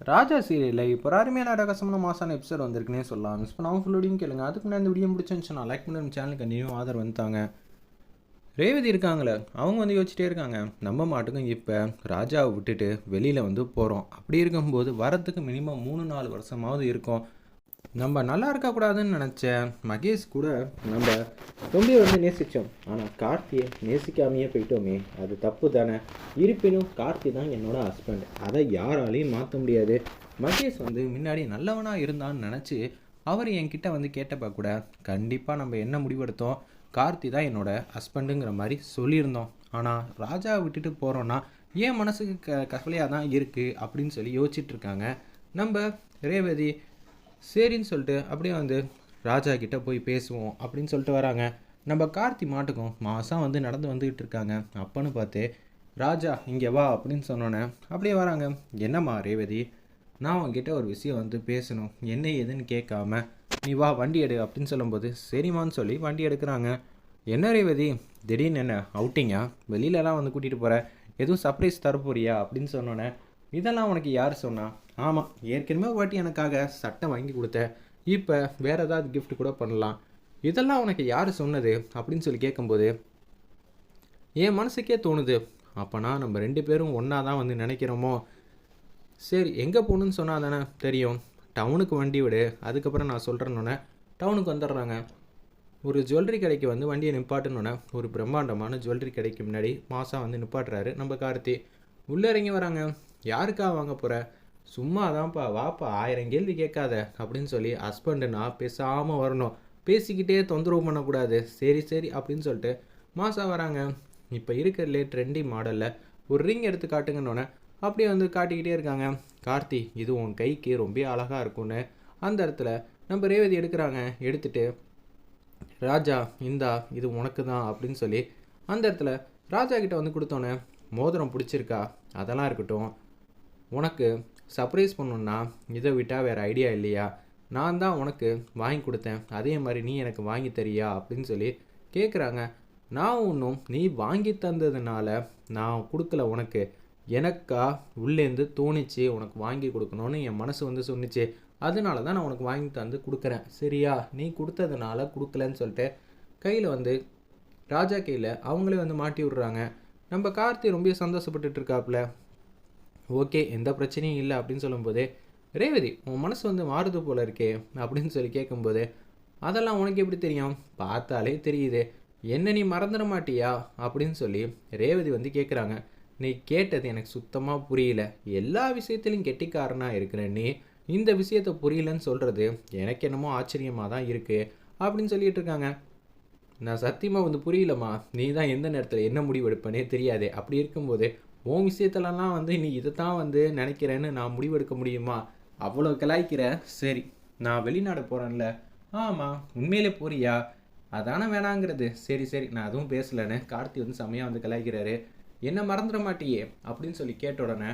ராஜா சீரியலில் இப்போ அருமையான ரகசமான மாசான எபிசோட் வந்திருக்குன்னே சொல்லலாம். மிஸ் பண்ணாமல் ஃபுல்லோடையும் கேளுங்க. அதுக்கு முன்னாடி இந்த வீடியோ பிடிச்சிருந்துச்சு லைக் பண்ணி சேனலுக்கு கண்டினியூ ஆதரவு வந்துட்டாங்க. ரேவதி இருக்காங்களே. அவங்க வந்து யோசிச்சிட்டே இருக்காங்க. நம்ம மாட்டுக்கும் இப்போ ராஜாவை விட்டுட்டு வெளியில் வந்து போகிறோம் அப்படி இருக்கும்போது வரத்துக்கு மினிமம் மூணு நாலு வருஷமாவது இருக்கும். நம்ம நல்லா இருக்கக்கூடாதுன்னு நினச்ச மகேஷ் கூட நம்ம ரொம்ப வந்து நேசித்தோம் ஆனால் கார்த்தியை நேசிக்காமையே போயிட்டோமே. அது தப்பு தானே. இருப்பினும் கார்த்தி தான் என்னோட ஹஸ்பண்ட் அதை யாராலையும் மாற்ற முடியாது. மகேஷ் வந்து முன்னாடி நல்லவனாக இருந்தான்னு நினச்சி அவர் என்கிட்ட வந்து கேட்டப்ப கூட கண்டிப்பாக நம்ம என்ன முடிவெடுத்தோம்? கார்த்தி தான் என்னோட ஹஸ்பண்டுங்கிற மாதிரி சொல்லியிருந்தோம். ஆனால் ராஜாவை விட்டுட்டு போகிறோன்னா ஏன் மனசுக்கு க கவலையாக தான் இருக்குது அப்படின்னு சொல்லி யோசிச்சுட்ருக்காங்க நம்ம ரேவதி சரின்னு சொல்லிட்டு அப்படியே வந்து ராஜா கிட்ட போய் பேசுவோம் அப்படின்னு சொல்லிட்டு வராங்க. நம்ம கார்த்தி மாட்டுக்கும் மாதம் வந்து நடந்து வந்துக்கிட்டு இருக்காங்க. அப்பன்னு பார்த்து ராஜா இங்கே வா அப்படின்னு சொன்னோன்னே அப்படியே வராங்க. என்னம்மா ரேவதி? நான் உங்ககிட்ட ஒரு விஷயம் வந்து பேசணும். என்ன ஏதுன்னு கேட்காம நீ வா வண்டி எடு அப்படின்னு சொல்லும்போது சரிம்மான்னு சொல்லி வண்டி எடுக்கிறாங்க. என்ன ரேவதி? திடீர்னு என்ன அவுட்டிங்கா? வெளியிலலாம் வந்து கூட்டிகிட்டு போகிற எதுவும் சர்ப்ரைஸ் தரப்போறியா? அப்படின்னு சொன்னோன்னே இதெல்லாம் உனக்கு யார் சொன்னா? ஆமாம் ஏற்கனவே ஒரு வாட்டி எனக்காக சட்டை வாங்கி கொடுத்த இப்போ வேறு ஏதாவது கிஃப்ட் கூட பண்ணலாம். இதெல்லாம் உனக்கு யார் சொன்னது? அப்படின்னு சொல்லி கேட்கும்போது என் மனசுக்கே தோணுது அப்போனா நம்ம ரெண்டு பேரும் ஒன்றா தான் வந்து நினைக்கிறோமோ? சரி எங்கே போகணுன்னு சொன்னால் தானே தெரியும். டவுனுக்கு வண்டி விடு அதுக்கப்புறம் நான் சொல்கிறேன்னொன்னே டவுனுக்கு வந்துடுறாங்க. ஒரு ஜுவல்லரி கடைக்கு வந்து வண்டியை நிப்பாட்டுனோன்னே ஒரு பிரம்மாண்டமான ஜுவல்லரி கடைக்கு முன்னாடி மாதம் வந்து நிப்பாட்டுறாரு நம்ம கார்த்தி. உள்ளே இறங்கி வராங்க. யாருக்கா வாங்க போகிற சும்மா தான்ப்பா வாப்பா ஆயிரம் கேள்வி கேட்காத அப்படின்னு சொல்லி ஹஸ்பண்டுனா பேசாமல் வரணும். பேசிக்கிட்டே தொந்தரவு பண்ணக்கூடாது. சரி சரி அப்படின்னு சொல்லிட்டு மாசா வராங்க. இப்போ இருக்கிறதுலே ட்ரெண்டி மாடலில் ஒரு ரிங் எடுத்து காட்டுங்கன்னொன்னே அப்படியே வந்து காட்டிக்கிட்டே இருக்காங்க. கார்த்தி இது உன் கைக்கு ரொம்ப அழகாக இருக்கும்னு அந்த இடத்துல நம்ம ரேவதி எடுக்கிறாங்க. எடுத்துட்டு ராஜா இந்தா இது உனக்கு தான் அப்படின்னு சொல்லி அந்த இடத்துல ராஜா கிட்ட வந்து கொடுத்தோன்னே மோதிரம் பிடிச்சிருக்கா? அதெல்லாம் இருக்கட்டும். உனக்கு சர்ப்ரைஸ் பண்ணணுன்னா இதை விட்டால் வேறு ஐடியா இல்லையா? நான் தான் உனக்கு வாங்கி கொடுத்தேன். அதே மாதிரி நீ எனக்கு வாங்கி தரியா? அப்படின்னு சொல்லி கேட்குறாங்க நான் ஒன்றும் நீ வாங்கி தந்ததுனால நான் கொடுக்கல உனக்கு. எனக்கா? உள்ளேருந்து தோணிச்சு உனக்கு வாங்கி கொடுக்கணும்னு என் மனசு வந்து சொன்னிச்சு. அதனால தான் நான் உனக்கு வாங்கி தந்து கொடுக்குறேன். சரியா? நீ கொடுத்ததுனால கொடுக்கலன்னு சொல்லிட்டு கையில் வந்து ராஜா கையில் அவங்களே வந்து மாட்டி விடுறாங்க. நம்ம கார்த்தி ரொம்ப சந்தோஷப்பட்டுட்டு இருக்காப்புல. ஓகே எந்த பிரச்சனையும் இல்லை அப்படின்னு சொல்லும்போது ரேவதி உன் மனசு வந்து மாறுது போல இருக்கே அப்படின்னு சொல்லி கேட்கும்போது அதெல்லாம் உனக்கு எப்படி தெரியும்? பார்த்தாலே தெரியுது. என்ன நீ மறந்துட மாட்டியா? அப்படின்னு சொல்லி ரேவதி வந்து கேட்குறாங்க நீ கேட்டது எனக்கு சுத்தமாக புரியல. எல்லா விஷயத்துலையும் கெட்டிக்காரனாக இருக்கிற நீ இந்த விஷயத்த புரியலன்னு சொல்கிறது எனக்கு என்னமோ ஆச்சரியமாக தான் இருக்குது அப்படின்னு சொல்லிட்டு இருக்காங்க. நான் சத்தியமாக வந்து புரியலம்மா. நீ தான் எந்த நேரத்தில் என்ன முடிவு எடுப்பனே தெரியாதே. அப்படி இருக்கும்போது உன் விஷயத்துலலாம் வந்து நீ இதை தான் வந்து நினைக்கிறேன்னு நான் முடிவெடுக்க முடியுமா? அவ்வளோ கலாய்க்கிற? சரி நான் வெளிநாடு போகிறேன்ல ஆமாம் உண்மையிலே போறியா? அதானே வேணாங்கிறது. சரி சரி நான் அதுவும் பேசலைன்னு கார்த்தி வந்து செம்மையாக வந்து கலாய்க்கிறாரு. என்ன மறந்துட மாட்டியே? அப்படின்னு சொல்லி கேட்ட உடனே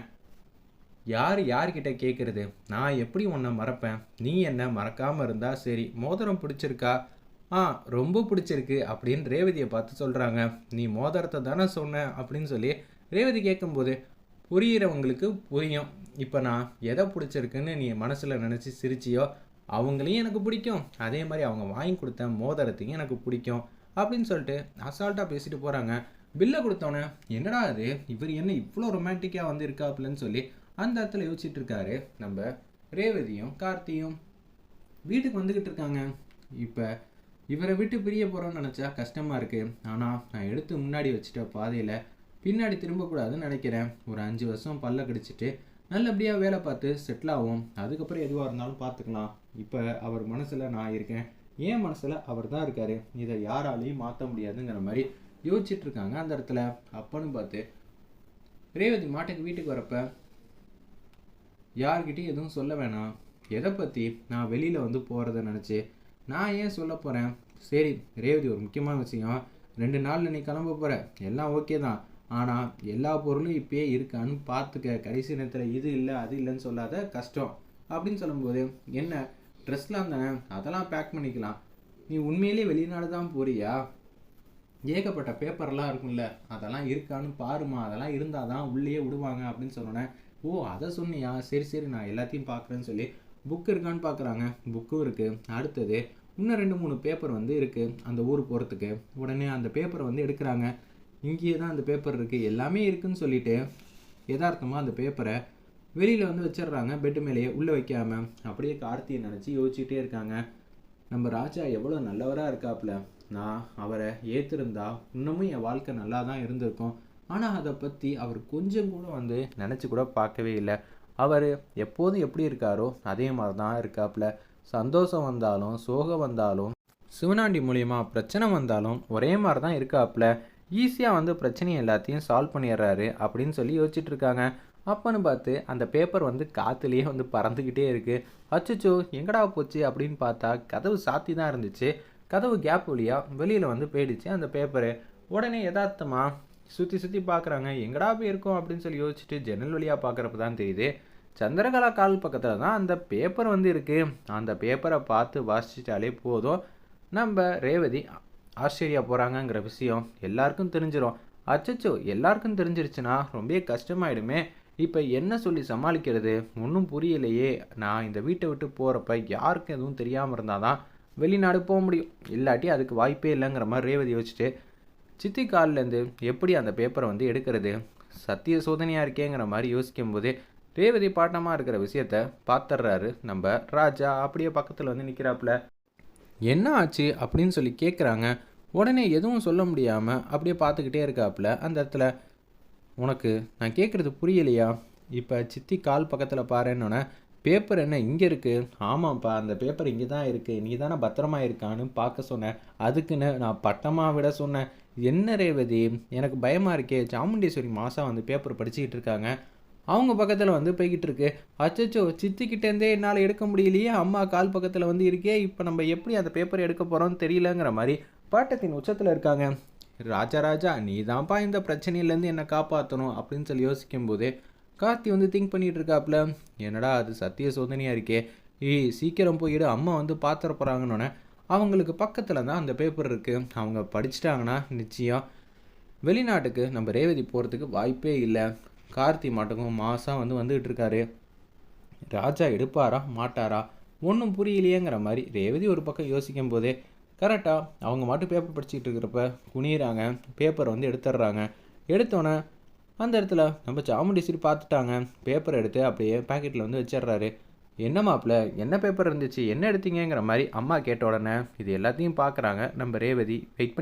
யார் யார்கிட்ட கேட்குறது நான் எப்படி உன்னை மறப்பேன்? நீ என்ன மறக்காமல் இருந்தால் சரி மோதிரம் பிடிச்சிருக்கா? ஆ ரொம்ப பிடிச்சிருக்கு அப்படின்னு ரேவதியை பார்த்து சொல்கிறாங்க நீ மோதிரத்தை தானே சொன்ன? அப்படின்னு சொல்லி ரேவதி கேட்கும்போது புரியிறவங்களுக்கு புரியும். இப்போ நான் எதை பிடிச்சிருக்குன்னு நீ மனசில் நினச்சி சிரிச்சியோ அவங்களையும் எனக்கு பிடிக்கும். அதே மாதிரி அவங்க வாங்கி கொடுத்த மோதிரத்தையும் எனக்கு பிடிக்கும். அப்படின்னு சொல்லிட்டு அசால்ட்டாக பேசிட்டு போகிறாங்க பில்லை கொடுத்தோன்னே என்னடா அது இவர் என்ன இவ்வளோ ரொமான்டிக்காக வந்து இருக்காப்புலன்னு சொல்லி அந்த இடத்துல யோசிச்சுட்டு இருக்காரு. நம்ம ரேவதியும் கார்த்தியும் வீட்டுக்கு வந்துக்கிட்டு இருக்காங்க. இப்போ இவரை விட்டு பிரிய போகிறோன்னு நினச்சா கஷ்டமாக இருக்குது ஆனால் நான் எடுத்து முன்னாடி வச்சுட்ட பாதையில் பின்னாடி திரும்பக்கூடாதுன்னு நினைக்கிறேன். ஒரு அஞ்சு வருஷம் பல்ல கடிச்சிட்டு நல்லபடியாக வேலை பார்த்து செட்டில் ஆகும் அதுக்கப்புறம் எதுவாக இருந்தாலும் பார்த்துக்கலாம். இப்போ அவர் மனசில் நான் இருக்கேன். என் மனசில் அவர் தான் இருக்கார். இதை யாராலையும் மாற்ற முடியாதுங்கிற மாதிரி யோசிச்சுட்டு இருக்காங்க அந்த இடத்துல. அப்பன்னு பார்த்து ரேவதி மாட்டுக்கு வீட்டுக்கு வரப்ப யார்கிட்டையும் எதுவும் சொல்ல வேணாம். எதை பற்றி நான் வெளியில் வந்து போகிறத நினச்சி நான் ஏன் சொல்ல போகிறேன் சரி ரேவதி ஒரு முக்கியமான விஷயம். ரெண்டு நாளில் நீ கிளம்ப போகிற எல்லாம் ஓகே தான். ஆனால் எல்லா பொருளும் இப்பயே இருக்கான்னு பார்த்துக்க. கடைசி நேரத்தில் இது இல்லை அது இல்லைன்னு சொல்லாத கஷ்டம். அப்படின்னு சொல்லும்போது என்ன? ட்ரெஸ்லாம் தானே? அதெல்லாம் பேக் பண்ணிக்கலாம். நீ உண்மையிலே வெளிநாடு தான் போறியா? ஏகப்பட்ட பேப்பர்லாம் இருக்கும்ல. அதெல்லாம் இருக்கான்னு பாருமா அதெல்லாம் இருந்தால் தான் உள்ளேயே விடுவாங்க அப்படின்னு சொன்னோன்னே ஓ அதை சொன்னியா? சரி சரி நான் எல்லாத்தையும் பார்க்குறேன்னு சொல்லி புக் இருக்கான்னு பார்க்குறாங்க. புக்கும் இருக்குது அடுத்தது இன்னும் ரெண்டு மூணு பேப்பர் வந்து இருக்குது அந்த ஊர் போகிறதுக்கு உடனே அந்த பேப்பரை வந்து எடுக்கிறாங்க. இங்கேயே தான் அந்த பேப்பர் இருக்குது எல்லாமே இருக்குதுன்னு சொல்லிட்டு யதார்த்தமாக அந்த பேப்பரை வெளியில் வந்து வச்சிடுறாங்க. பெட்டு மேலேயே உள்ளே வைக்காமல் அப்படியே கார்த்தியை நினச்சி யோசிச்சுட்டே இருக்காங்க. நம்ம ராஜா எவ்வளோ நல்லவராக இருக்காப்புல. நான் அவரை ஏற்றிருந்தா இன்னமும் என் வாழ்க்கை நல்லா தான் இருந்திருக்கும். ஆனால் அதை பற்றி அவர் கொஞ்சம் கூட வந்து நினச்சி கூட பார்க்கவே இல்லை. அவர் எப்போதும் எப்படி இருக்காரோ அதே மாதிரி தான் இருக்காப்புல. சந்தோஷம் வந்தாலும் சோகம் வந்தாலும் சிவனாண்டி மூலியமாக பிரச்சனை வந்தாலும் ஒரே மாதிரி தான் இருக்காப்புல. ஈஸியாக வந்து பிரச்சனையை எல்லாத்தையும் சால்வ் பண்ணிடுறாரு அப்படின்னு சொல்லி யோசிச்சுட்டு இருக்காங்க அப்போன்னு பார்த்து அந்த பேப்பர் வந்து காற்றுலேயே வந்து பறந்துக்கிட்டே இருக்குது அச்சுச்சோ எங்கடா போச்சு அப்படின்னு பார்த்தா கதவு சாத்தி தான் இருந்துச்சு. கதவு கேப் வழியாக வெளியில் வந்து போயிடுச்சு அந்த பேப்பரு உடனே யதார்த்தமாக சுற்றி சுற்றி பார்க்குறாங்க எங்கடா போயிருக்கோம் அப்படின்னு சொல்லி யோசிச்சுட்டு ஜன்னல் வழியாக பார்க்குறப்ப தான் தெரியுது. சந்திரகலா கால் பக்கத்தில் தான் அந்த பேப்பர் வந்து இருக்குது அந்த பேப்பரை பார்த்து வாசிச்சிட்டாலே போதும். நம்ம ரேவதி ஆஸ்திரேலியா போகிறாங்கங்கிற விஷயம் எல்லாருக்கும் தெரிஞ்சிடும் அச்சச்சோ எல்லாருக்கும் தெரிஞ்சிருச்சுன்னா ரொம்ப கஷ்டமாயிடுமே. இப்போ என்ன சொல்லி சமாளிக்கிறது? ஒன்றும் புரியலையே. நான் இந்த வீட்டை விட்டு போகிறப்ப யாருக்கும் எதுவும் தெரியாமல் இருந்தால் தான் வெளிநாடு போக முடியும். இல்லாட்டி அதுக்கு வாய்ப்பே இல்லைங்கிற மாதிரி ரேவதி வச்சுட்டு சித்தி கால்லேருந்து எப்படி அந்த பேப்பரை வந்து எடுக்கிறது? சத்திய சோதனையாக இருக்கேங்கிற மாதிரி யோசிக்கும் போதே ரேவதி பாட்டமாக இருக்கிற விஷயத்த பார்த்துட்றாரு நம்ம ராஜா. அப்படியே பக்கத்தில் வந்து நிற்கிறாப்புல என்ன ஆச்சு அப்படின்னு சொல்லி கேட்குறாங்க உடனே எதுவும் சொல்ல முடியாமல் அப்படியே பார்த்துக்கிட்டே இருக்காப்புல. அந்த இடத்துல உனக்கு நான் கேட்குறது புரியலையா? இப்போ சித்தி கால் பக்கத்தில் பாருன்னொன்னே பேப்பர் என்ன இங்கே இருக்குது ஆமாம்ப்பா அந்த பேப்பர் இங்கே தான் இருக்குது நீ தானே பத்திரமா இருக்கான்னு பார்க்க சொன்னேன் அதுக்குன்னு நான் பட்டமாக விட சொன்னேன். என்ன ரேவதி? எனக்கு பயமாக இருக்கே. சாமுண்டீஸ்வரி மாதம் வந்து பேப்பர் படிச்சுக்கிட்டு இருக்காங்க. அவங்க பக்கத்தில் வந்து போய்கிட்டு இருக்கு அச்சோ சித்திக்கிட்டேருந்தே என்னால் எடுக்க முடியலையே அம்மா கால் பக்கத்தில் வந்து இருக்கே இப்போ நம்ம எப்படி அந்த பேப்பர் எடுக்க போகிறோம்னு தெரியலங்கிற மாதிரி பாட்டத்தின் உச்சத்தில் இருக்காங்க. ராஜா ராஜா நீ தான்ப்பா இந்த பிரச்சனையிலேருந்து என்னை காப்பாற்றணும் அப்படின்னு சொல்லி யோசிக்கும்போது கார்த்தி வந்து திங்க் பண்ணிகிட்டு இருக்காப்புல என்னடா அது சத்திய சோதனையாக இருக்கே. ஏய் சீக்கிரம் போயிடு அம்மா வந்து பாத்திர போகிறாங்கன்னொன்னே அவங்களுக்கு பக்கத்தில் தான் அந்த பேப்பர் இருக்குது அவங்க படிச்சிட்டாங்கன்னா நிச்சயம் வெளிநாட்டுக்கு நம்ம ரேவதி போகிறதுக்கு வாய்ப்பே இல்லை. கார்த்தி மாட்டுக்கும் மாதம் வந்து வந்துகிட்டு இருக்காரு. ராஜா எடுப்பாரா? மாட்டாரா? ஒன்றும் புரியலையேங்கிற மாதிரி ரேவதி ஒரு பக்கம் யோசிக்கும் போதே கரெக்டாக அவங்க மட்டும் பேப்பர் படிச்சுக்கிட்டு இருக்கிறப்ப குனியிறாங்க. பேப்பரை வந்து எடுத்துடுறாங்க. எடுத்தோன்னே அந்த இடத்துல நம்ம சாமுண்டீஸ்வரி பார்த்துட்டாங்க. பேப்பர் எடுத்து அப்படியே பாக்கெட்டில் வந்து வச்சிடுறாரு. என்ன மாப்பிள்ள என்ன பேப்பர் இருந்துச்சு? என்ன எடுத்தீங்கங்கிற மாதிரி அம்மா கேட்ட உடனே இது எல்லாத்தையும் பார்க்குறாங்க. நம்ம ரேவதி வெயிட் பண்ணி